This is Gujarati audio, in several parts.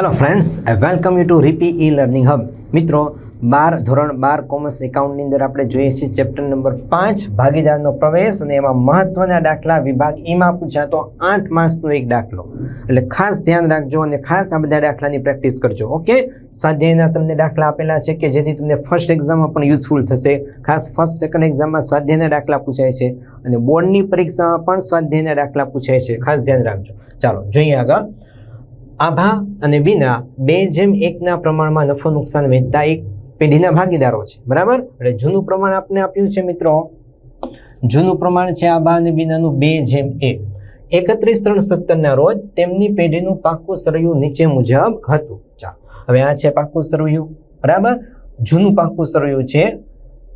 Hello friends welcome you to રીપી E learning hub મિત્રો, બાર ધોરણ બાર કોમર્સ એકાઉન્ટની અંદર આપણે જોઈએ છીએ ચેપ્ટર નંબર પાંચ, ભાગીદારનો પ્રવેશ, અને એમાં મહત્વના દાખલા વિભાગ ઈમાં પૂછાતો આઠ માર્ક્સનો એક દાખલો. એટલે ખાસ ધ્યાન રાખજો અને ખાસ આ બધા દાખલાની પ્રેક્ટિસ કરજો, ઓકે? સ્વાધ્યાયના તમને દાખલા આપેલા છે કે જેથી તમને ફર્સ્ટ એક્ઝામમાં પણ યુઝફુલ થશે. ખાસ ફર્સ્ટ સેકન્ડ એક્ઝામમાં સ્વાધ્યાયના દાખલા પૂછાય છે, અને બોર્ડની પરીક્ષામાં પણ સ્વાધ્યાયના દાખલા પૂછાય છે. ખાસ ધ્યાન રાખજો. ચાલો, જોઈએ આગળ. આભા અને બીના બે જેમ એકના પ્રમાણમાં નફો નુકસાન વહેંચતા એક પેઢીના ભાગીદારો છે. બરાબર? એટલે જૂનું પ્રમાણ આપને આપ્યું છે મિત્રો. જૂનું પ્રમાણ છે આભા અને બીનાનું બે જેમ એક. એકત્રીસ ત્રણ સત્તરના રોજ તેમની પેઢીનું પાકું સરયું નીચે મુજબ હતું. ચાલો, હવે આ છે પાકું સરયું. બરાબર? જૂનું પાકું સરયું છે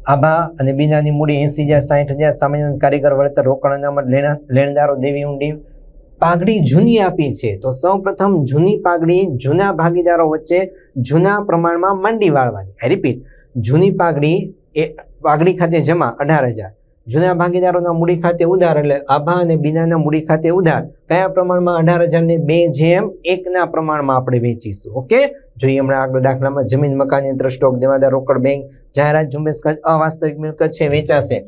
આભા અને બીનાની મૂડી એસી હજાર સાઠ હજાર સામાન્ય કારીગર વળતર રોકડ અનામત લેણા લેણદારો દેવી ઊંડી પાઘડી જૂની આપી છે. તો સૌ પ્રથમ જૂની પાઘડી જૂના ભાગીદારો વચ્ચે જૂના પ્રમાણમાં માંડી વાળવાની. આઈ રિપીટ જૂની પાઘડી એ પાઘડી ખાતે જમા અઢાર હજાર. જૂના ભાગીદારોના મૂડી ખાતે ઉધાર, એટલે આભા અને બીનાના મૂડી ખાતે ઉધાર. કયા પ્રમાણમાં? અઢાર હજારને બે જેમ એકના પ્રમાણમાં આપણે વેચીશું. ઓકે જોઈએ હમણાં આગળ દાખલામાં જમીન, મકાન યંત્ર સ્ટોક દેવાદાર રોકડ, બેંક, જાહેરાત, ઝુંબેશ અવાસ્તવિક મિલકત છે, વેચાશે.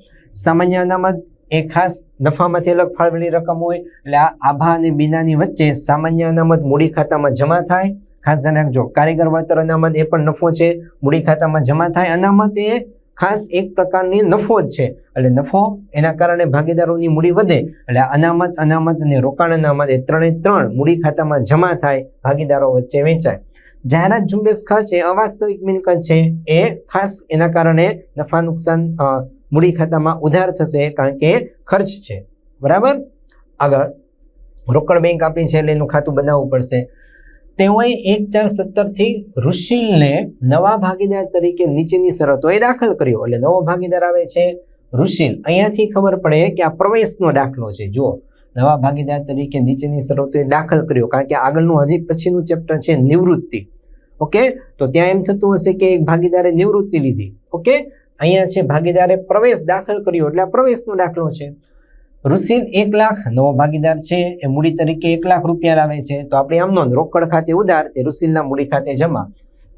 સામાન્ય અનામત એ ખાસ નફામાંથી અલગ ફાળવેલી રકમ હોય, એટલે આ આભા અને બીનાની વચ્ચે સામાન્ય અનામત મૂડી ખાતામાં જમા થાય. ખાસ ધ્યાન રાખજો, કારીગર વળતર અનામત એ પણ નફો છે. મૂડી ખાતામાં જમા થાય. અનામત એ ખાસ એક પ્રકારની નફો જ છે. એટલે નફો એના કારણે ભાગીદારોની મૂડી વધે. એટલે અનામત અનામત અને રોકાણ અનામત એ ત્રણે ત્રણ મૂડી ખાતામાં જમા થાય, ભાગીદારો વચ્ચે વેચાય. જાહેરાત ઝુંબેશ ખર્ચ એ અવાસ્તવિક મિલકત છે. એ ખાસ એના કારણે નફા નુકસાન મૂડી ખાતામાં ઉધાર થશે કારણ કે ખર્ચ છે. બરાબર? આગળ. રોકડ બેંક આપી છે એટલે એનું ખાતું બનાવવું પડશે. તેઓએ એક ચાર સત્તરથી ઋષિલને નવા ભાગીદાર તરીકે નીચેની શરતોએ દાખલ કર્યો. એટલે નવો ભાગીદાર આવે છે ઋષિલ અહીંયાથી ખબર પડે કે આ પ્રવેશનો દાખલો છે. જુઓ. નવા ભાગીદાર તરીકે નીચેની શરતોએ દાખલ કર્યો. કારણ કે આગળનું હજી પછીનું ચેપ્ટર છે નિવૃત્તિ. ઓકે? તો ત્યાં એમ થતું હશે કે એક ભાગીદારે નિવૃત્તિ લીધી. ઓકે? અહીંયા છે, ભાગીદારે પ્રવેશ દાખલ કર્યો. એટલે આ પ્રવેશનો દાખલો છે. ઋષિલ એક લાખ, નવો ભાગીદાર છે, એ મૂડી તરીકે એક લાખ રૂપિયા લાવે છે. તો આપણે આમ નોંધ, રોકડ ખાતે ઉધાર, તે રુસિલના મૂડી ખાતે જમા.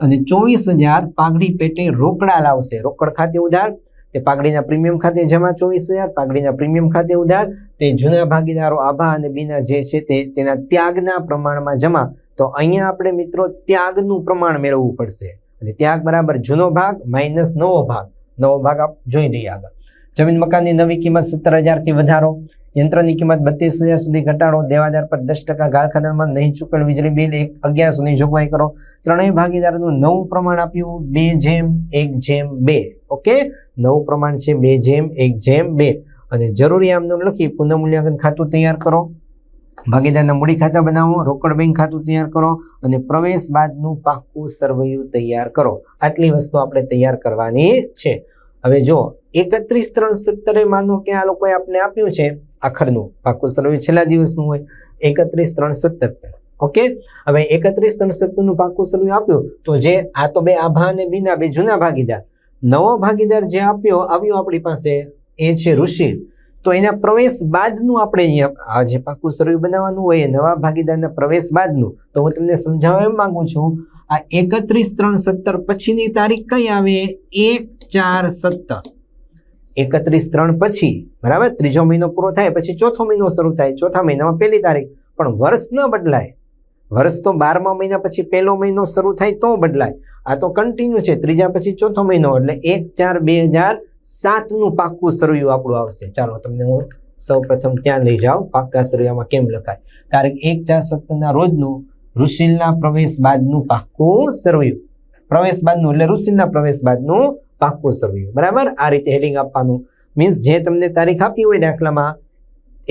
અને ચોવીસ હજાર પાઘડી પેટે રોકડા લાવશે. રોકડ ખાતે ઉધાર, તે પાઘડીના પ્રીમિયમ ખાતે જમા ચોવીસ હજાર, પાઘડીના પ્રીમિયમ ખાતે ઉધાર, તે જૂના ભાગીદારો આભા અને બીના જે છે તે તેના ત્યાગના પ્રમાણમાં જમા. તો અહીંયા આપણે મિત્રો ત્યાગનું પ્રમાણ મેળવવું પડશે. અને ત્યાગ બરાબર જૂનો ભાગ, માઇનસ નવો ભાગ. નવો ભાગ આપ જોઈ લઈએ આગળ. જમીન મકાનની નવી કિંમત સત્તર હજારથી વધારો. યંત્રની કિંમત બત્રીસ હજાર સુધી ઘટાડો. દેવાદાર પર દસ ટકા ગાળખાનામાં નહીં ચૂકવેલ વીજળી બિલ. એક અગિયાર સુધી જોગવાઈ કરો. ત્રણેય ભાગીદારોનું નવું પ્રમાણ આપ્યું. બે જેમ, એક જેમ, બે. ઓકે? નવું પ્રમાણ છે બે જેમ, એક જેમ, બે. અને જરૂરી આમનું લખી પુનઃમૂલ્યાંકન ખાતું તૈયાર કરો. ભાગીદારના મૂડી ખાતા બનાવો, રોકડ બેંક ખાતું તૈયાર કરો અને પ્રવેશ બાદનું પાક્કું સરવૈયું તૈયાર કરો. આટલી વસ્તુ આપણે તૈયાર કરવાની છે. હવે જો એકત્રીસ ત્રણ સત્તરે માનો કે આ લોકોએ આપણે આપ્યું છે, આખરનું પાક્કું સરવૈયું છેલ્લા દિવસનું હોય, એકત્રીસ ત્રણ સત્તર. ઓકે? હવે એકત્રીસ ત્રણ સત્તરનું પાક્કું સરવૈયું આપ્યું, તો જે આ તો બે આભા અને બીના, બે જૂના ભાગીદાર. નવો ભાગીદાર જે આપ્યો, આવ્યો આપણી પાસે, એ છે ઋષિ. તો એના પ્રવેશ બાદનું આપણે અહીંયા આ જે પાકું સર્વે બનાવવાનું હોય, એ નવા ભાગીદારના પ્રવેશ બાદનું. તો હું તમને સમજાવવા એમ માંગુ છું, આ એકત્રીસ, ત્રણ, સત્તર પછીની તારીખ કઈ આવે? એક, ચાર, સત્તર. એકત્રીસ, ત્રણ પછી, બરાબર? ત્રીજો મહિનો પૂરો થાય, પછી ચોથો મહિનો શરૂ થાય, ચોથા મહિનામાં પહેલી તારીખ. પણ વર્ષ ન બદલાય. વર્ષ તો બારમા મહિના પછી પહેલો મહિનો શરૂ થાય તો બદલાય. આ તો કન્ટિન્યુ છે, ત્રીજા પછી ચોથો મહિનો. એટલે એક, ચાર, બે હજાર સાતનું પાક્કું સરવૈયું આપણું આવશે. ચાલો, તમને હું સૌ પ્રથમ ત્યાં લઈ જાઉં. પાક્કા સરવૈયામાં કેમ લખાય? કારણ કે એક ચાર સત્તરના રોજનું ઋષિલના પ્રવેશ બાદનું પાક્કું સરવૈયું પ્રવેશ બાદનું, એટલે ઋષિલના પ્રવેશ બાદનું પાક્કું સરવૈયું બરાબર? આ રીતે હેડિંગ આપવાનું. મીન્સ જે તમને તારીખ આપી હોય દાખલામાં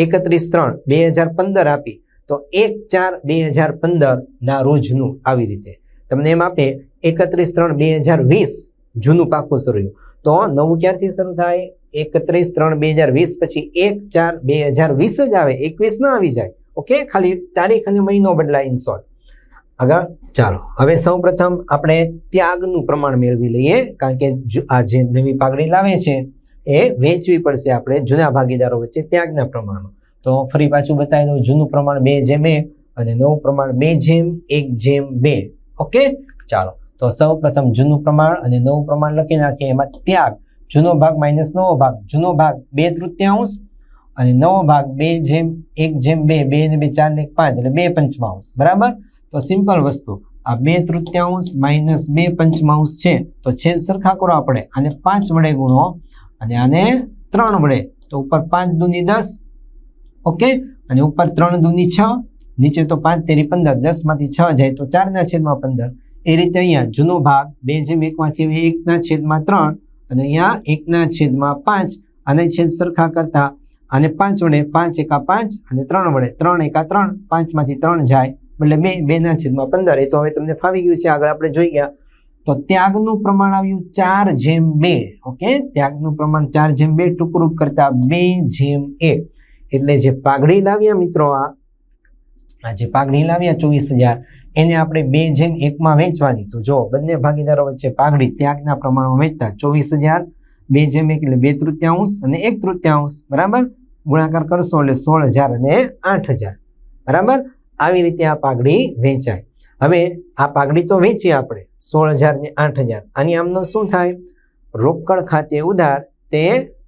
એકત્રીસ ત્રણ, બે હજાર પંદર આપી, તો એક ચાર બે હજાર પંદરના રોજનું આવી રીતે. તમને એમ આપે, એકત્રીસ ત્રણ બે હજાર વીસ જૂનું પાકું સરવૈયું તો નવું ક્યારથી શરૂ થાય? એકત્રીસ ત્રણ બે હજાર વીસ પછી એક ચાર બે હજાર વીસ જ આવે. એકવીસ ના આવી જાય. ઓકે? ખાલી તારીખ અને મહિનો બદલાય ઇન શોર્ટ આગળ ચાલો. હવે સૌ પ્રથમ આપણે ત્યાગનું પ્રમાણ મેળવી લઈએ, કારણ કે આ જે નવી પાઘડી લાવે છે, એ વેચવી પડશે આપણે જૂના ભાગીદારો વચ્ચે ત્યાગના પ્રમાણમાં. તો ફરી પાછું બતાવી દઉં, જૂનું પ્રમાણ બે જેમ એક અને નવું પ્રમાણ બે જેમ, એક જેમ બે. ઓકે? ચાલો. તો સૌ પ્રથમ જૂનું પ્રમાણ અને નવું પ્રમાણ લખી નાખીએ. એમાં ત્યાગ, જૂનો ભાગ માઇનસ નવો ભાગ, જૂનો ભાગ બે તૃતીયાંશ અને નવો ભાગ બે જેમ એક જેમ બે બે ને બે, ચાર ને પાંચ એટલે બે પંચમાંશ. બરાબર? તો સિમ્પલ વસ્તુ. આ બે તૃતીયાંશ માઇનસ બે પંચમાંશ છે. તો છેદ સરખા કરો આપણે. આને પાંચ વડે ગુણો અને આને ત્રણ વડે. તો ઉપર પાંચ દૂની દસ ઓકે અને ઉપર ત્રણ દૂની છ. નીચે તો પાંચ, તેરી પંદર. દસમાંથી છ જાય તો ચારના છેદમાં પંદર. એ રીતે અહીંયા જૂનો ભાગ બે જેમ એકમાંથી એકના છેદમાં ત્રણ અને અહીંયા એકના છેદમાં પાંચ. અને છેદ સરખા કરતા અને પાંચ વડે પાંચ એકા પાંચ અને ત્રણ વડે ત્રણ એકા ત્રણ. પાંચમાંથી ત્રણ જાય, એટલે બે, બેના છેદમાં પંદર. એ તો હવે તમને ફાવી ગયું છે, આગળ આપણે જોઈ ગયા. તો ત્યાગનું પ્રમાણ આવ્યું ચાર જેમ બે, ઓકે? ત્યાગનું પ્રમાણ ચાર જેમ બે ટુકડું કરતા બે જેમ એક. એટલે જે પાઘડી લાવ્યા મિત્રો આ આ જે પાઘડી લાવ્યા ચોવીસ હજાર, એને આપણે બે જેમ એકમાં વેચવાની. તો જો બંને ભાગીદારો વચ્ચે પાઘડી ત્યાગના પ્રમાણમાં વેચતા ચોવીસ હજાર, બે જેમ એક એટલે બે તૃતીયાંશ અને એક તૃતીયાંશ, બરાબર? ગુણાકાર કરશો એટલે સોળ હજાર અને આઠ હજાર. બરાબર? આવી રીતે આ પાઘડી વેચાય. હવે આ પાઘડી તો વેચી આપણે, સોળ હજાર ને આઠ હજાર. આની આમનો શું થાય? રોકડ ખાતે ઉધાર તે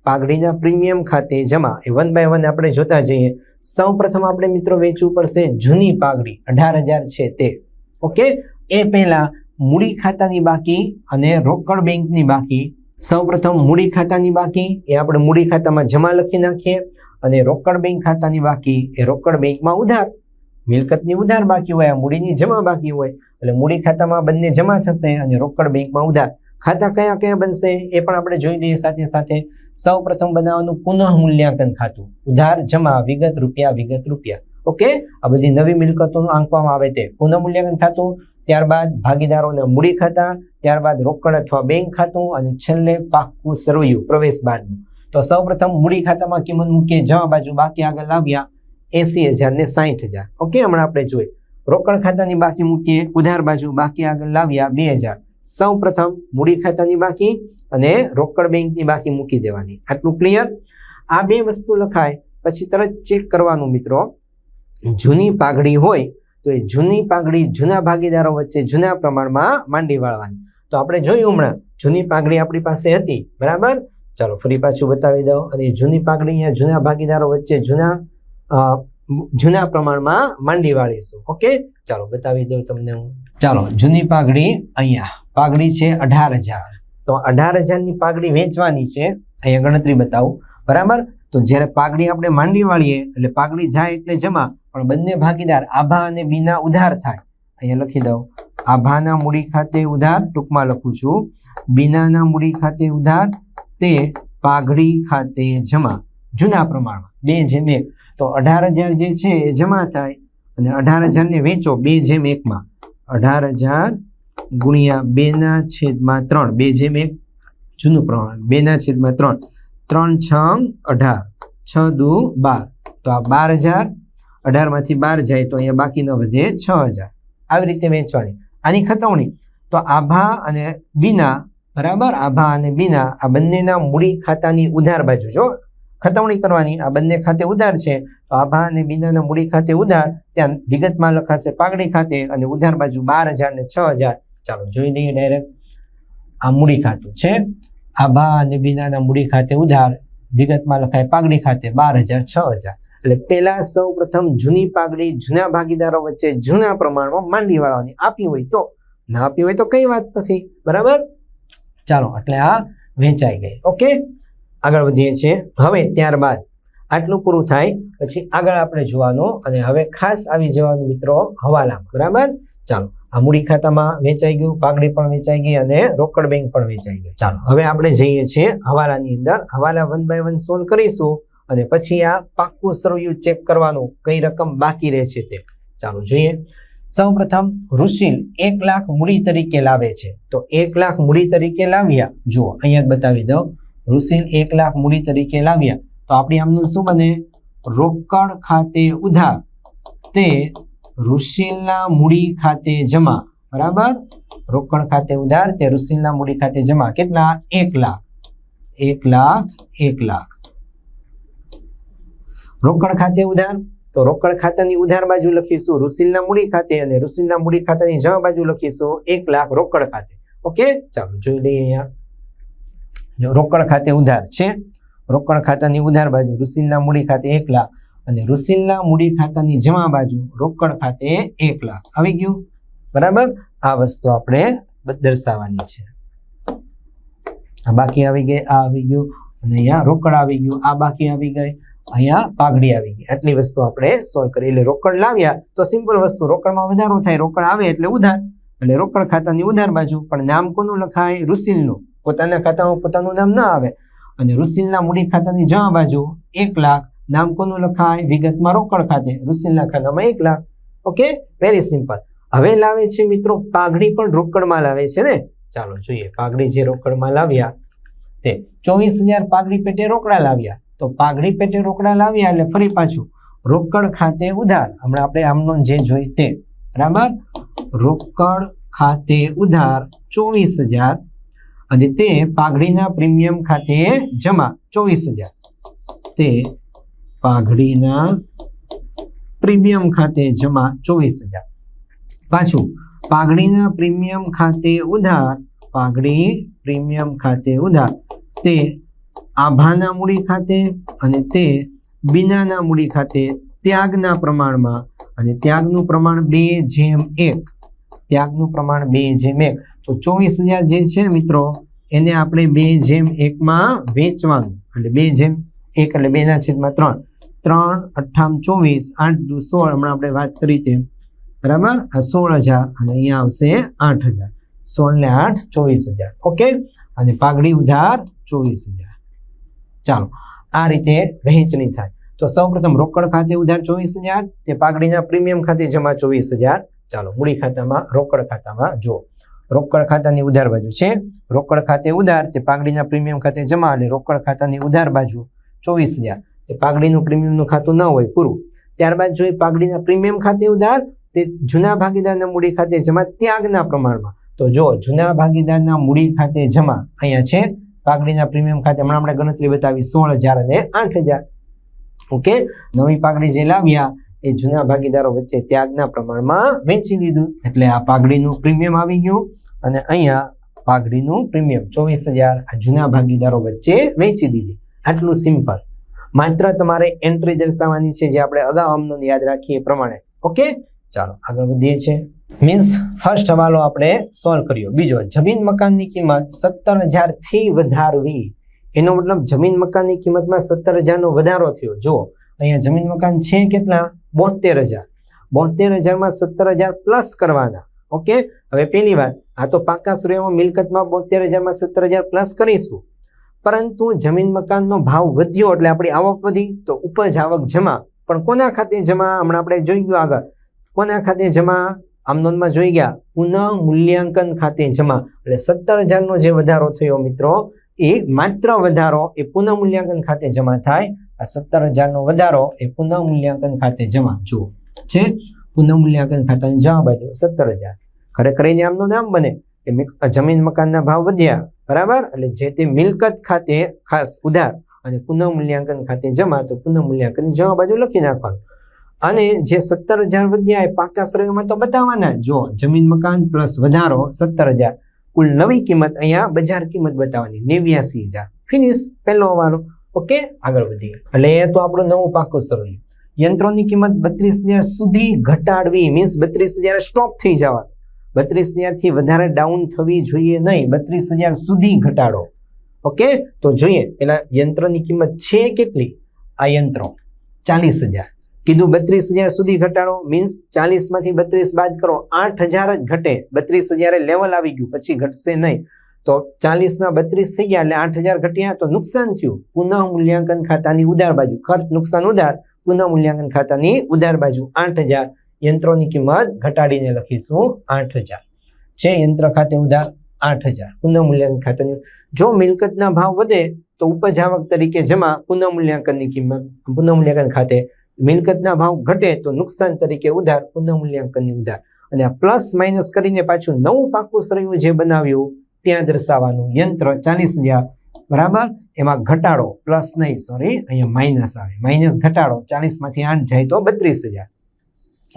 પાઘડીના પ્રીમિયમ ખાતે જમા. એ વન બાય વન આપણે જોતા જઈએ. સૌ પ્રથમ આપણે મિત્રો વેચવું પડશે જૂની પાઘડી. અઢાર હજાર છે તે. ઓકે? એ પહેલા મૂડી ખાતાની બાકી અને રોકડ બેંકની બાકી. સૌ પ્રથમ મૂડી ખાતાની બાકી. એ આપણે મૂડી ખાતામાં જમા લખી નાખીએ. અને રોકડ બેંક ખાતાની બાકી. એ રોકડ બેંકમાં ઉધાર. મિલકતની ઉધાર બાકી હોય, આ મૂડીની જમા બાકી હોય. એટલે મૂડી ખાતામાં બંને જમા થશે અને રોકડ બેંકમાં ઉધાર. ખાતા કયા કયા બનશે એ પણ આપણે જોઈ લઈએ સાથે સાથે. સૌ પ્રથમ બનાવવાનું પુનઃ મૂલ્યાંકન ખાતું. ઉધાર, જમા, વિગત, રૂપિયા વિગત, રૂપિયા. ઓકે? આ બધી નવી મિલકતોનું આંકવામાં આવે તે. પુનઃ મૂલ્યાંકન ખાતું, ત્યારબાદ ભાગીદારોના મૂડી ખાતા, ત્યારબાદ રોકડ અથવા બેંક ખાતું અને છેલ્લે પાકું સરવૈયું, પ્રવેશ બાદનું તો સૌ પ્રથમ મૂડી ખાતામાં કિંમત મૂકીએ. જમા બાજુ બાકી આગળ લાવ્યા એસી હજાર ને સાહીઠ હજાર. ઓકે? હમણાં આપણે જોઈએ. રોકડ ખાતાની બાકી મૂકીએ. ઉધાર બાજુ બાકી આગળ લાવ્યા બે હજાર. સૌ પ્રથમ મૂડી ખાતાની બાકી અને રોકડ બેંકની બાકી મૂકી દેવાની. આટલું ક્લિયર આ બે વસ્તુ લખાય, પછી તરત ચેક કરવાનું મિત્રો. જૂની પાઘડી હોય તો એ જૂની પાઘડી જૂના ભાગીદારો વચ્ચે જૂના પ્રમાણમાં માંડી વાળવાની. તો આપણે જોયું હમણાં, જૂની પાઘડી આપણી પાસે હતી, બરાબર? ચાલો ફરી પાછું બતાવી દઉં. અને જૂની પાઘડી અહીંયા જૂના ભાગીદારો વચ્ચે જૂના જૂના પ્રમાણમાં માંડી વાળીશું. ઓકે? ચાલો બતાવી દઉં તમને હું. ચાલો, જૂની પાઘડી અહીંયા. પાઘડી છે અઢાર હજાર. તો અઢાર હજારની પાઘડી વેચવાની છે. અહીંયા ગણતરી બતાવું. બરાબર? તો જ્યારે પાઘડી આપણે માંડી વાળીએ, એટલે પાઘડી જાય એટલે જમા. પણ બંને ભાગીદાર આભા અને બીના ઉધાર થાય. અહીંયા લખી દઉં. આભાના મૂડી ખાતે ઉધાર, ટૂંકમાં લખું છું. બીનાના મૂડી ખાતે ઉધાર, તે પાઘડી ખાતે જમા. જૂના પ્રમાણમાં. બે જેમ એક. તો અઢાર હજાર જે છે એ જમા થાય અને અઢાર હજારને વેચો બે જેમ એકમાં. અઢાર હજાર ગુણ્યા બેના છેદમાં ત્રણ. બે જેમ એક જૂનું પ્રમાણ. બેના છેદમાં ત્રણ. ત્રણ છ અઢાર. છ દુ બાર. તો આ બાર હજાર અઢારમાંથી બાર જાય તો અહીંયા બાકી ન વધે છ હજાર. આવી રીતે વેચવાની આની ખતવણી. તો આભા અને બીના, બરાબર? આભા અને બીના આ બંનેના મૂડી ખાતાની ઉધાર બાજુ જો ખતવણી કરવાની. આ બંને ખાતે ઉધાર છે. તો આભા અને બીનાના મૂડી ખાતે ઉધાર. ત્યાં વિગતમાં લખાશે પાઘડી ખાતે અને ઉધાર બાજુ બાર હજાર ને છ હજાર. ચાલો જોઈ લઈએ ડાયરેક્ટ આ મૂડી ખાતું છે. આભા અને બીનાના મૂડી ખાતે ઉધાર. વિગતમાં લખાય પાઘડી ખાતે બાર હજાર છ હજાર. એટલે પેલા સૌ પ્રથમ જૂની પાઘડી જૂના ભાગીદારો વચ્ચે જૂના પ્રમાણમાં માંડી વાળવાની આપી હોય તો. ના આપી હોય તો કઈ વાત નથી. બરાબર? ચાલો, એટલે આ વેચાઈ ગઈ. ઓકે? આગળ વધીએ છીએ. હવે ત્યારબાદ આટલું પૂરું થાય, પછી આગળ આપણે જોવાનું અને હવે ખાસ આવી જવાનું મિત્રો હવાલા બરાબર? ચાલો, આ મૂડી ખાતામાં વેચાઈ ગયું, પાઘડી પણ વેચાઈ ગઈ અને રોકડ બેંક પણ વેચાઈ ગઈ ચાલો, હવે આપણે જઈએ છીએ હવાલાની અંદર. હવાલા વન બાય વન સોલ્વ કરીશું અને પછી આ પાક્કું સરવૈયું ચેક કરવાનું કઈ રકમ બાકી રહે છે તે. ચાલો, જોઈએ. સૌ પ્રથમ ઋષિલ એક લાખ મૂડી તરીકે લાવે છે. તો એક લાખ મૂડી તરીકે લાવ્યા. જુઓ, અહીંયા બતાવી દઉં. ઋષિલ એક લાખ મૂડી તરીકે લાવ્યા. તો આપણી આમનું શું બને? રોકડ ખાતે ઉધાર. તે ઋષિલના મૂડી ખાતે જમા. બરાબર? રોકડ ખાતે ઉધાર, તે ઋષિલના મૂડી ખાતે જમા. કેટલા? એક લાખ. એક લાખ એક લાખ. રોકડ ખાતે ઉધાર. તો તો રોકડ ખાતાની ઉધાર બાજુ લખીશું. રૂસિલના મૂડી ખાતે અને રૂસિલના મૂડી ખાતાની જમા બાજુ લખીશું. એક લાખ રોકડ ખાતે. ઓકે? ચાલો, જોઈ લઈએ અહીંયા. જો રોકડ ખાતે ઉધાર છે, રોકડ ખાતાની ઉધાર બાજુ રુસિલના મૂડી ખાતે એક લાખ અને રુસિલના મૂડી ખાતાની જમા બાજુ રોકડ ખાતે એક લાખ. આવી ગયું? બરાબર? આ વસ્તુ આપણે દર્શાવવાની છે. આ બાકી આવી ગઈ, આ આવી ગયું અને અહીંયા રોકડ આવી ગયું, આ બાકી આવી ગઈ, અહીંયા પાઘડી આવી ગઈ. આટલી વસ્તુ આપણે સોલ્વ કરી. એટલે રોકડ લાવ્યા તો સિમ્પલ વસ્તુ, રોકડમાં વધારો થાય, રોકડ આવે એટલે ઉધાર. એટલે રોકડ ખાતાની ઉધાર બાજુ પણ નામ કોનું લખાય? રુસિલનું. પોતાના ખાતામાં પોતાનું નામ ના આવે. અને રુસિલના મૂડી ખાતાની જમા બાજુ એક લાખ નામ કોનું લખાય વિગતમાં રોકડ ખાતે. રુસિલના ખાતામાં એક લાખ. ઓકે? વેરી સિમ્પલ હવે લાવે છે મિત્રો, પાઘડી પણ રોકડમાં લાવે છે ને? ચાલો જોઈએ. પાઘડી જે રોકડમાં લાવ્યા તે ચોવીસ હજાર પાઘડી પેટે રોકડા લાવ્યા. તો પાઘડી પેટે રોકડા લાવ્યા એટલે ફરી પાછું રોકડ ખાતે ઉધાર. હમણાં આપણે આમનો જે જોઈ તે. બરાબર? રોકડ ખાતે ઉધાર ચોવીસ હજાર અને તે પાઘડીના પ્રીમિયમ ખાતે જમા ચોવીસ હજાર. તે પાઘડીના પ્રીમિયમ ખાતે જમા ચોવીસ હજાર. પાછું, પાઘડીના પ્રીમિયમ ખાતે ઉધાર, પાઘડી પ્રીમિયમ ખાતે ઉધાર. તે આભાના મૂડી ખાતે અને તે બિનાના મૂડી ખાતે ત્યાગના પ્રમાણમાં અને ત્યાગનું પ્રમાણ બે જેમ એક. ત્યાગનું પ્રમાણ બે જેમ એક. તો ચોવીસ હજાર જે છે મિત્રો, એને આપણે બે જેમ એકમાં વેચવાનું. એટલે બે જેમ એક એટલે બેના છેદમાં ત્રણ. ત્રણ, અઠ્ઠામ, ચોવીસ, આઠ, દુ, સોળ. હમણાં આપણે વાત કરી તેમ બરાબર? આ સોળ હજાર અને અહીંયા આવશે આઠ હજાર. સોળ ને આઠ, ચોવીસ હજાર. ઓકે? અને પાઘડી ઉધાર, ચોવીસ હજાર. ચાલો, આ રીતે વહેંચણી થાય. તો સૌપ્રથમ રોકડ ખાતે ઉધાર ચોવીસ હજાર, તે પાઘડીના પ્રીમિયમ ખાતે જમા ચોવીસ હજાર. ચાલો, મૂડી ખાતામાં રોકડ ખાતામાં જો રોકડ ખાતાની ઉધાર બાજુ છે. રોકડ ખાતે ઉધાર તે પાઘડીના પ્રીમિયમ ખાતે જમા એટલે રોકડ ખાતાની ઉધાર બાજુ ચોવીસ હજાર. તે પાઘડીનું પ્રીમિયમનું ખાતું ન હોય પૂરું. ત્યારબાદ જોઈએ પાઘડીના પ્રીમિયમ ખાતે ઉધાર, તે જૂના ભાગીદારના મૂડી ખાતે જમા ત્યાગના પ્રમાણમાં. તો જો જૂના ભાગીદારના મૂડી ખાતે જમા અહીંયા છે, પાઘડીના પ્રીમિયમ ખાતે હમણાં આપણે ગણતરી બતાવી સોળ હજાર અને આઠ હજાર. ઓકે? નવી પાઘડી જે લાવ્યા, એ જૂના ભાગીદારો વચ્ચે ત્યાગના પ્રમાણમાં વેચી દીધું. એટલે આ પાઘડીનું પ્રીમિયમ આવી ગયું. અને અહીંયા પાઘડીનું પ્રીમિયમ ચોવીસ હજાર આ જૂના ભાગીદારો વચ્ચે વેચી દીધી. આટલું સિમ્પલ. માત્ર તમારે એન્ટ્રી દર્શાવવાની છે જે આપણે અગાઉ અમનો યાદ રાખીએ એ પ્રમાણે. ઓકે? ચાલો, આગળ વધીએ છીએ. મીન્સ ફર્સ્ટ હવાલો આપણે સોલ્વ કર્યો. બીજો, જમીન મકાનની કિંમત સત્તર હજારથી વધારવી. એનો મતલબ જમીન મકાનની કિંમતમાં સત્તર હજારનો વધારો થયો. જો અહીંયા જમીન મકાન છે કેટલા? બોતેર હજાર. બોતેર હજારમાં સત્તર હજાર પ્લસ કરવાના. ઓકે? હવે પેલી વાત. આ તો પાકા શ્રેયમાં મિલકતમાં બોતેર હજારમાં સત્તર હજાર પ્લસ કરીશું. પરંતુ જમીન મકાનનો ભાવ વધ્યો એટલે આપણી આવક વધી, તો ઉપજ આવક જમા. પણ કોના ખાતે જમા? હમણાં આપણે જોઈ ગયું આગળ. કોના ખાતે જમા? આમનોંધમાં જોઈ ગયા. પુનઃ મૂલ્યાંકન ખાતે જમા. એટલે સત્તર હજારનો જે વધારો થયો મિત્રો, એ માત્ર વધારો, એ પુનઃ મૂલ્યાંકન ખાતે જમા થાય. આ સત્તર હજારનો વધારો, એ પુનઃ મૂલ્યાંકન ખાતે જમા. જુઓ. છે? પુનઃ મૂલ્યાંકન જવાબ બાજુ સત્તર હજાર. ખરેખર એને આમનું નામ બને કે જમીન મકાનના ભાવ વધ્યા. બરાબર? એટલે જે તે મિલકત ખાતે ખાસ ઉધાર અને પુનઃ મૂલ્યાંકન ખાતે જમા, તો પુનઃ મૂલ્યાંકન જમા બાજુ લખી નાખવાનું. અને જે સત્તર હજાર વધ્યા એ પાકા શ્રેણીમાં તો બતાવવાના. જો જમીન મકાન પ્લસ વધારો સત્તર હજાર, કુલ નવી કિંમત અહીંયા બજાર કિંમત બતાવવાની નેવ્યાસી હજાર. ફિનિશ. પહેલો વાળો ઓકે? આગળ વધીએ. એટલે એ તો આપણું નવું પાકું શરૂ. યંત્રોની કિંમત બત્રીસ હજાર સુધી ઘટાડવી મીન્સ બત્રીસ હજાર સ્ટોપ થઈ જવા. બત્રીસ હજારથી વધારે ડાઉન થવી જોઈએ નહીં. બત્રીસ હજાર સુધી ઘટાડો. ઓકે તો જોઈએ, પેલા યંત્રની કિંમત છે કેટલી? આ યંત્રો. ચાલીસ હજાર. કીધું બત્રીસ હજાર સુધી ઘટાડો મીન્સ ચાલીસમાંથી બત્રીસ બાદ કરો. આઠ હજાર જ ઘટે. બત્રીસ હજારે લેવલ આવી ગયું. પછી ઘટશે નહીં. તો ચાલીસના બત્રીસ થઈ ગયા એટલે આઠ હજાર ઘટ્યા તો નુકસાન થયું. પુનઃ મૂલ્યાંકન ખાતાની ઉધાર બાજુ. ખર્ચ નુકસાન ઉધાર પુનઃ મૂલ્યાંકન ખાતાની ઉધાર બાજુ આઠ હજાર યંત્રોની કિંમત ઘટાડીને લખીશું આઠ હજાર. છે યંત્ર ખાતે ઉધાર આઠ હજાર. પુનઃ મૂલ્યાંકન ખાતાની જો મિલકતના ભાવ વધે તો ઉપજ આવક તરીકે જમા પુનઃ મૂલ્યાંકનની કિંમત, પુનઃ મૂલ્યાંકન ખાતે મિલકતના ભાવ ઘટે તો નુકસાન તરીકે ઉધાર, પુનઃ મૂલ્યાંકનની ઉધાર. અને આ પ્લસ માઇનસ કરીને પાછું નવું પાકું શ્રેયું જે બનાવ્યું, ત્યાં દર્શાવવાનું યંત્ર ચાલીસ હજાર બરાબર? એમાં ઘટાડો પ્લસ નહીં સોરી અહીંયા માઇનસ આવે. માઇનસ ઘટાડો ચાલીસમાંથી આઠ જાય તો બત્રીસ હજાર.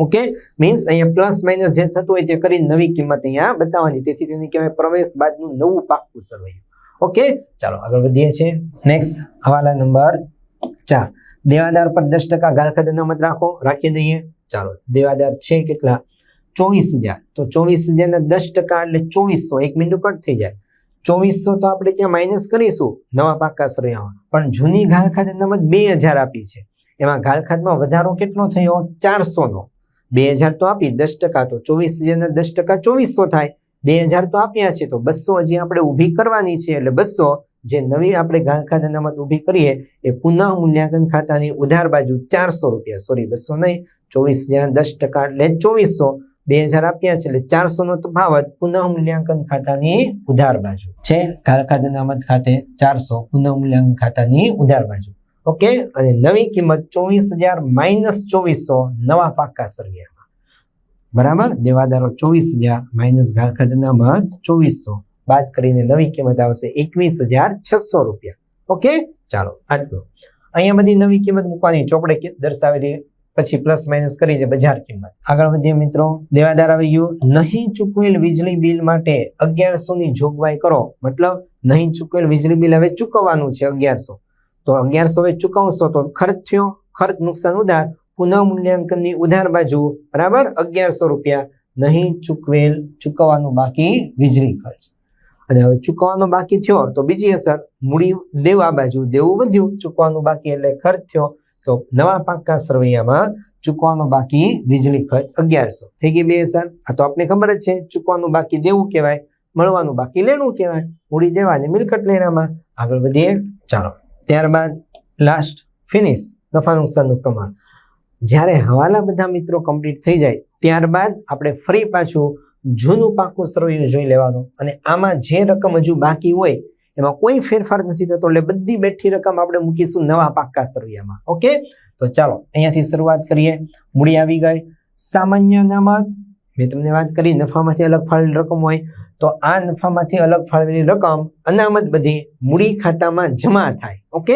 ઓકે મીન્સ અહીંયા પ્લસ માઇનસ જે થતું હોય તે કરી નવી કિંમત અહીંયા બતાવવાની. તેથી તેને કહેવાય પ્રવેશ બાદનું નવું પાકું સરવૈયું. ઓકે ચાલો, આગળ વધીએ છીએ. નેક્સ્ટ હવાલા નંબર ચાર. દેવાદાર પર દસ ટકા ગાલખત અનામત રાખો, રાખી દઈએ. ચાલો, દેવાદાર છે કેટલા? ચોવીસ હજાર. તો ચોવીસ હજારના દસ ટકા એટલે ચોવીસો એક મિનિટ કટ થઈ જાય. ચોવીસો તો આપણે ત્યાં માઇનસ કરીશું, નવા પાકા શ્રેયામાં પણ જૂની ગાલખાત અનામત બે હજાર આપી છે. એમાં ગાલખાતમાં વધારો કેટલો થયો? ચારસોનો બે હજાર તો આપી, દસ ટકા તો ચોવીસ હજારના દસ ટકા ચોવીસો થાય. બે હજાર તો આપ્યા છે, તો બસો હજી આપણે ઊભી કરવાની છે, એટલે બસો જે નવી આપણે ગાલખાત અનામત ઊભી કરીએ, એ પુનઃ મૂલ્યાંકન ખાતાની ઉધાર બાજુ ચારસો રૂપિયા. સોરી બસો નહીં, ચોવીસ હજાર દસ ટકા એટલે ચોવીસો. બે હજાર આપ્યા છે એટલે ચારસો નો તફાવત પુનઃ મૂલ્યાંકન ખાતાની ઉધાર બાજુ છે. અનામત ખાતે ચારસો પુનઃ મૂલ્યાંકન ખાતાની ઉધાર બાજુ. ઓકે? અને નવી કિંમત ચોવીસ હજાર માઇનસ ચોવીસો નવા પાકા સરગિયામાં બરાબર? દેવાદારો ચોવીસ હજાર માઇનસ ગાલખાત અનામત ચોવીસો. બાદ કરીને નવી કિંમત આવશે એકવીસ હજાર છસો રૂપિયા. ઓકે? ચાલો, આટલું. અહીંયા બધી નવી કિંમત મૂકવાની ચોપડે દર્શાવેલી પછી પ્લસ માઇનસ કરી છે બજાર કિંમત. આગળ વધીએ મિત્રો, દેવાદાર આવી ગયું. નહીં ચૂકવેલ વીજળી બિલ માટે અગિયારસો ની જોગવાઈ કરો. મતલબ નહીં ચૂકવેલ વીજળી બિલ હવે ચૂકવવાનું છે અગિયારસો. તો અગિયારસો હવે ચૂકવશો તો ખર્ચ થયો. ખર્ચ નુકસાન ઉધાર. પુનઃ મૂલ્યાંકનની ઉધાર બાજુ બરાબર અગિયારસો રૂપિયા નહીં ચૂકવેલ ચૂકવવાનું બાકી વીજળી ખર્ચ. અને હવે ચૂકવવાનો બાકી થયો તો બીજી અસર. મૂડી દેવા બાજુ દેવું વધ્યું. ચૂકવવાનું બાકી એટલે ખર્ચ થયો. તો નવા પાકા સરવૈયામાં ચૂકવાનો બાકી વીજળી ખર્ચ અગિયારસો. થઈ ગઈ બે હજાર. આ તો આપને ખબર જ છે ચૂકવાનું બાકી દેવું કહેવાય, મળવાનું બાકી લેણું કહેવાય, મૂડી દેવા અને મિલકત લેણામાં આગળ વધીએ. ચાલો, ત્યારબાદ લાસ્ટ ફિનિશ નફા નુકસાનનું પ્રમાણ. જ્યારે હવાલા બધા મિત્રો કમ્પ્લીટ થઈ જાય, ત્યારબાદ આપણે ફરી પાછું જૂનું પાકું સરવૈયું જોઈ લેવાનું અને આમાં જે રકમ હજુ બાકી હોય એમાં કોઈ ફેરફાર નથી થતો. એટલે બધી બેઠી રકમ આપણે મૂકીશું નવા પાકા સરવૈયામાં ઓકે? તો ચાલો, અહીંયાથી શરૂઆત કરીએ. મૂડી આવી ગઈ. સામાન્ય અનામત. મેં તમને વાત કરી, નફામાંથી અલગ ફાળવેલી રકમ હોય, તો આ નફામાંથી અલગ ફાળવેલી રકમ અનામત બધી મૂડી ખાતામાં જમા થાય. ઓકે?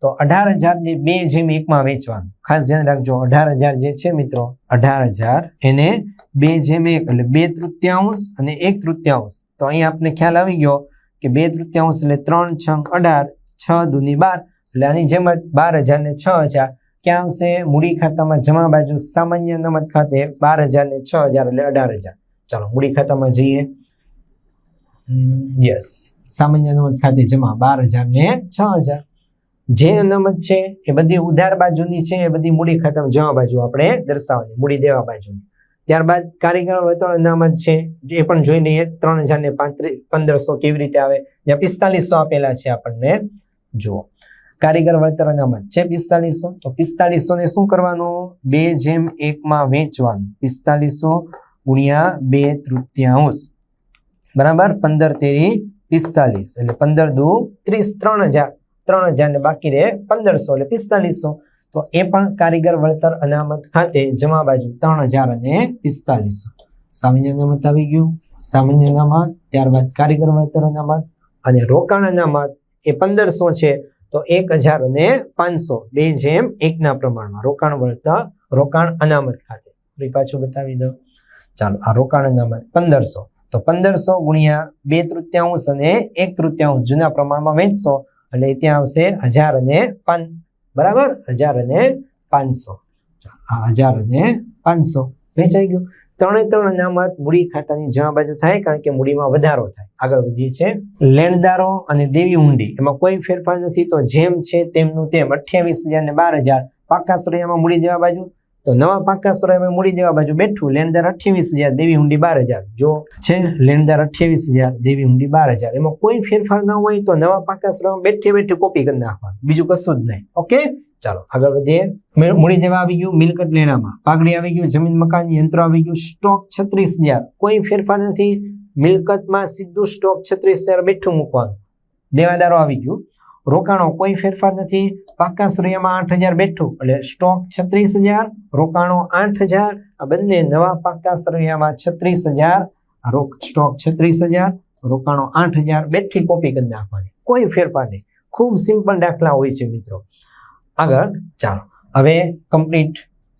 તો અઢાર હજારની બે જેમ એકમાં વેચવાનું. ખાસ ધ્યાન રાખજો, અઢાર હજાર જે છે મિત્રો, અઢાર હજાર એને બે જેમ એક, એટલે બે તૃતીયાંશ અને એક તૃતીયાંશ. તો અહીં આપને ખ્યાલ આવી ગયો કે બે તૃત્યાંશ એટલે ત્રણ છ અઢાર, છ દુની બાર, એટલે આની જેમ જ બાર હજાર ને છ હજાર. ક્યાં આવશે મૂડી ખાતામાં જમા બાજુ સામાન્ય નમત ખાતે બાર હજાર ને છ હજાર એટલે અઢાર હજાર. ચાલો, મૂડી ખાતામાં જઈએ. યસ સામાન્ય નમત ખાતે જમા બાર હજાર ને છ હજાર. જે અનામત છે એ બધી ઉધાર બાજુની છે, એ બધી મૂડી ખાતામાં જમા બાજુ આપણે દર્શાવવાની, મૂડી દેવા બાજુની. ત્યારબાદ કારીગર વેતન અનામત છે. એ પણ જોઈ લઈએ, ત્રણ હજાર ને પંદરસો કેવી રીતે આવે? જ્યાં પિસ્તાલીસો આપેલા છે આપણને. જુઓ. કારીગર વળતર અનામત છે પિસ્તાલીસો. તો પિસ્તાલીસો ને શું કરવાનું? બે જેમ એકમાં વેચવાનું. પિસ્તાલીસો ગુણ્યા બે તૃતીયાંશ. બરાબર? પંદર તેરી પિસ્તાલીસ. એટલે પંદર દુ ત્રીસ. ત્રણ હજાર. ત્રણ હજાર ને બાકી રહે પંદરસો. એટલે પિસ્તાલીસો. તો એ પણ કારીગર વળતર અનામત ખાતે જમા બાજુ ત્રણ હજાર અને પિસ્તાલીસો. સામાન્ય અનામત આવી ગયું. સામાન્ય અનામત, ત્યારબાદ કારીગર વળતર અનામત અને રોકાણ અનામત એ પંદરસો છે, તો એક હજાર અને પાંચસો. બે જેમ એકના પ્રમાણમાં રોકાણ વળતર, રોકાણ અનામત ખાતે. પાછું બતાવી દો ચાલો, આ રોકાણ અનામત પંદરસો. તો પંદરસો ગુણ્યા બે તૃતીયાંશ અને એક તૃતીયાંશ જૂના પ્રમાણમાં વેચશો એટલે ત્યાં આવશે હજાર અને પાંચ બરાબર? હજાર અને પાંચસો. હજાર અને પાંચસો. વેચાઈ ગયું. ત્રણે ત્રણ અનામત મૂડી ખાતાની જમા બાજુ થાય કારણ કે મૂડીમાં વધારો થાય. આગળ વધીએ છે. લેણદારો અને દેવી ઊંડી. એમાં કોઈ ફેરફાર નથી. તો જેમ છે તેમનું તેમ અઠ્યાવીસ હજાર ને બાર હજાર. પાકા સરૈયામાં મૂડી દેવા બાજુ તો નવા પાકા સરૈયામાં મૂડી દેવા બાજુ બેઠું, લેણદાર અઠ્યાવીસ હજાર, દેવી ઊંડી બાર હજાર. જો છે, લેણદાર અઠ્યાવીસ હજાર, દેવી ઊંડી બાર હજાર. એમાં કોઈ ફેરફાર ના હોય તો નવા પાકા સરૈયામાં બેઠે બેઠે કોપી કરી નાખવાનું. બીજું કશું જ નહીં. ઓકે? ચાલો, આગળ વધીએ. મૂડી દેવા આવી ગયું મિલકત લેણામાં. પાઘડી આવી ગયું, જમીન મકાન યંત્ર આવી ગયું, સ્ટોક છત્રીસ હજાર. કોઈ ફેરફાર નથી. મિલકતમાં સીધું સ્ટોક છત્રીસ હજાર બેઠું મૂકવાનું. દેવાદારો આવી ગયું. રોકાણો કોઈ ફેરફાર નથી. પાકા શ્રેયમાં આઠ હજાર બેઠું એટલે સ્ટોક છત્રીસ હજાર, રોકાણો આઠ હજાર. આ બંને નવા પાકા શ્રેયમાં છત્રીસ હજાર સ્ટોક છત્રીસ હજાર, રોકાણો આઠ હજાર, બેઠી કોપી કરી નાખવાની. કોઈ ફેરફાર નહીં. ખૂબ સિમ્પલ દાખલા હોય છે મિત્રો. આગળ ચાલો. હવે કમ્પ્લીટ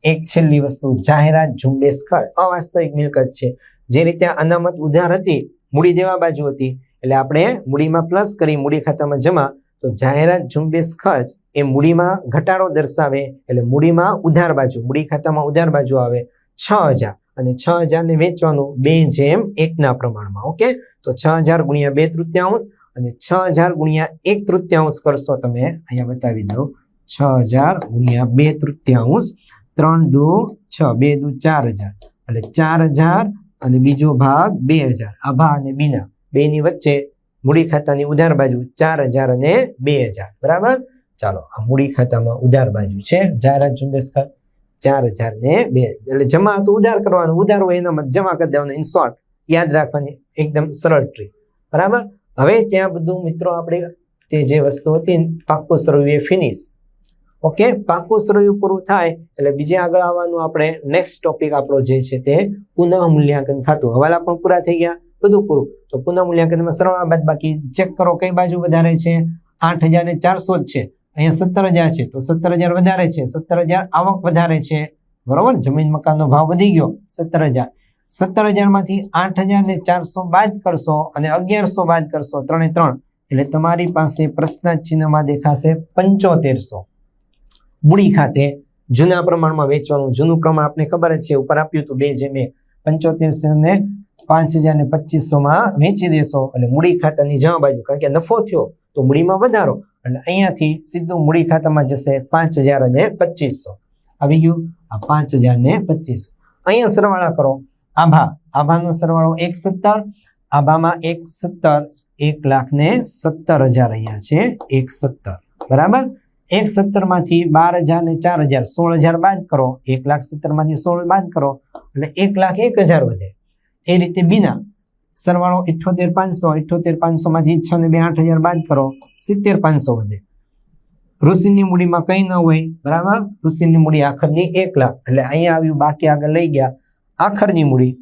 એક છેલ્લી વસ્તુ, જાહેરાત ઝુંબેશ ખર્ચ અવાસ્તવિક મિલકત છે. જે રીતે અનામત ઉધાર હતી, મૂડી દેવા બાજુ હતી. એટલે આપણે મૂડીમાં પ્લસ કરી, મૂડી ખાતામાં જમા તો જાહેરાત ઝુંબેશ ખર્ચ એ મૂડીમાં ઘટાડો દર્શાવે એટલે મૂડીમાં ઉધાર બાજુ, મૂડી ખાતામાં ઉધાર બાજુ આવે છ હજાર અને છ હજારને વેચવાનું બે જેમ એકના પ્રમાણમાં, ઓકે? તો છ હજાર ગુણ્યા બે તૃતીયાંશ અને છ હજાર ગુણ્યા એક તૃત્યાંશ કરશો તમે, અહીંયા બતાવી દઉં, છ હજાર ગુણ્યા બે તૃતીયાંશ, ત્રણ દુ છ, બે દુ ચાર હજાર, એટલે ચાર હજાર અને બીજો ભાગ બે હજાર, આભા અને બીના, બેની વચ્ચે મૂડી ખાતાની ઉધાર બાજુ ચાર હજાર અને બે હજાર. બરાબર? ચાલો, આ મૂડી ખાતામાં ઉધાર બાજુ છે. જાહેરાત ઝુંબેશ ખર્ચ ચાર હજાર ને બે. એટલે જમા તો ઉધાર કરવાનું. ઉધાર હોય એનામાં જમા કરી દેવાનું. ઇન શોર્ટ યાદ રાખવાની એકદમ સરળ ટ્રીક બરાબર? હવે ત્યાં બધું મિત્રો આપણે તે જે વસ્તુ હતી પાકું સરવ્યુ ફિનિશ ઓકે? પાકું સરવ્યુ પૂરું થાય. એટલે બીજે આગળ આવવાનું આપણે નેક્સ્ટ ટોપિક આપણો જે છે તે પુનઃ મૂલ્યાંકન ખાતું. હવાલા પણ પૂરા થઈ ગયા. બધું પૂરું. તો પુનઃ મૂલ્યાંકનમાં સરવાળા બાદ બાકી. ચેક કરો કઈ બાજુ વધારે છે? આઠ હજાર ને ચારસો જ છે. અહીંયા સત્તર હજાર છે. તો સત્તર હજાર વધારે છે. સત્તર હજાર આવક વધારે છે. બરોબર? જમીન મકાનનો ભાવ વધી ગયો. સત્તર હજાર. સત્તર હજારમાંથી આઠ હજાર ને ચારસો બાદ કરશો અને અગિયારસો બાદ કરશો. ત્રણે ત્રણ. એટલે તમારી પાસે પ્રશ્ન ચિહ્નમાં દેખાશે પંચોતેરસો. મૂડી ખાતે જૂના પ્રમાણમાં વેચવાનું. જૂનું પ્રમાણ આપને ખબર જ છે. ઉપર આપ્યું હતું બે જે મેં. પંચોતેરસો ને પાંચ હજાર ને પચીસોમાં વેચી દેશો એટલે મૂડી ખાતાની જમા બાજુ. કારણ કે નફો થયો તો મૂડીમાં વધારો એટલે અહીંયાથી સીધું મૂડી ખાતામાં જશે પાંચ હજાર અને પચીસો. આવી ગયું આ પાંચ હજાર ને પચીસો. અહીંયા સરવાળા કરો. આભા. આભાનો સરવાળો એક સત્તર. આભામાં એક સત્તર. એક લાખ ને સત્તર હજાર અહીંયા છે. એક સત્તર. બરાબર? એક સત્તરમાંથી બાર હજાર ને ચાર હજાર. સોળ હજાર બાદ કરો. એક લાખ સત્તરમાંથી સોળ બાદ કરો. એટલે એક લાખ એક હજાર વધે. એ રીતે બીના સરવાળો ઇઠ્ઠોતેર પાંચસો ઇઠ્ઠોતેર પાંચસો માંથી છ ને બે આઠ હજાર બાદ કરો, સિત્તેર પાંચસો વધે. ઋષિની મૂડીમાં કંઈ ન હોય, બરાબર? ઋષિની મૂડી આખરની એક લાખ, એટલે અહીંયા આવ્યું, બાકી આગળ લઈ ગયા. આખરની મૂડી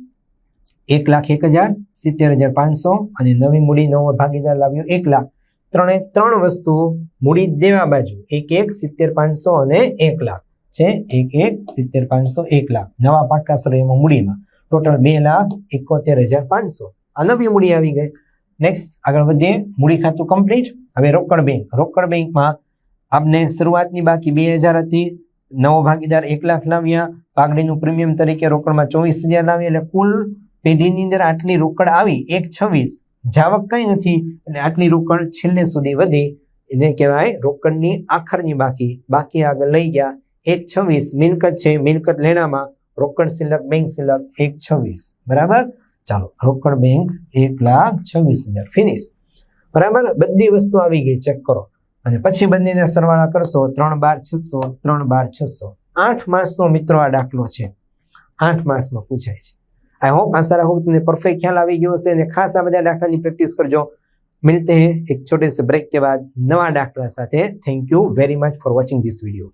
એક લાખ એક હજાર, સિત્તેર હજાર પાંચસો અને નવી મૂડી નવો ભાગીદાર લાવ્યો એક લાખ. ત્રણે ત્રણ વસ્તુ મૂડી દેવા બાજુ, એક એક સિત્તેર પાંચસો અને એક લાખ. છે? એક એક સિત્તેર પાંચસો, એક લાખ. નવા પાકા મૂડીમાં. ટોટલ બે લાખ એકોતેર હજાર પાંચસો. આ મૂડી આવી ગઈ. નેક્સ્ટ આગળ વધીએ. મૂડી ખાતું કમ્પ્લીટ હવે રોકડ બેંક રોકડ બેંકમાં આપને શરૂઆતની બાકી બે હજાર હતી. નવો ભાગીદાર એક લાખ લાવ્યા. પાઘડીનું પ્રીમિયમ તરીકે રોકડમાં ચોવીસ હજાર લાવ્યા. એટલે કુલ પેઢીની અંદર આટલી રોકડ આવી. એક છવ્વીસ. જાવક કંઈ નથી. એટલે આટલી રોકડ છેલ્લે સુધી વધી. એને કહેવાય રોકડની આખરની બાકી. બાકી આગળ લઈ ગયા. એક છવ્વીસ. મિલકત છે. મિલકત લેણામાં રોકડ સિલક બેંક સિલક એક છવ્વીસ બરાબર ચાલો રોકડ બેંક એક લાખ છવ્વીસ હજાર ફિનિશ બરાબર બધી વસ્તુ આવી ગઈ ચેક કરો અને પછી બંનેના સરવાળા કરશો ત્રણ બાર છસો ત્રણ બાર છસો આઠ માસનો મિત્રો આ દાખલો છે આઠ માસમાં પૂછાય છે આઈ હોપ આશા રાખું તમને પરફેક્ટ ખ્યાલ આવી ગયો હશે અને ખાસ આ બધા દાખલાની પ્રેક્ટિસ કરજો મિલતે हैं एक छोटे से ब्रेक के बाद नवा दाखला સાથે thank you very much for watching this video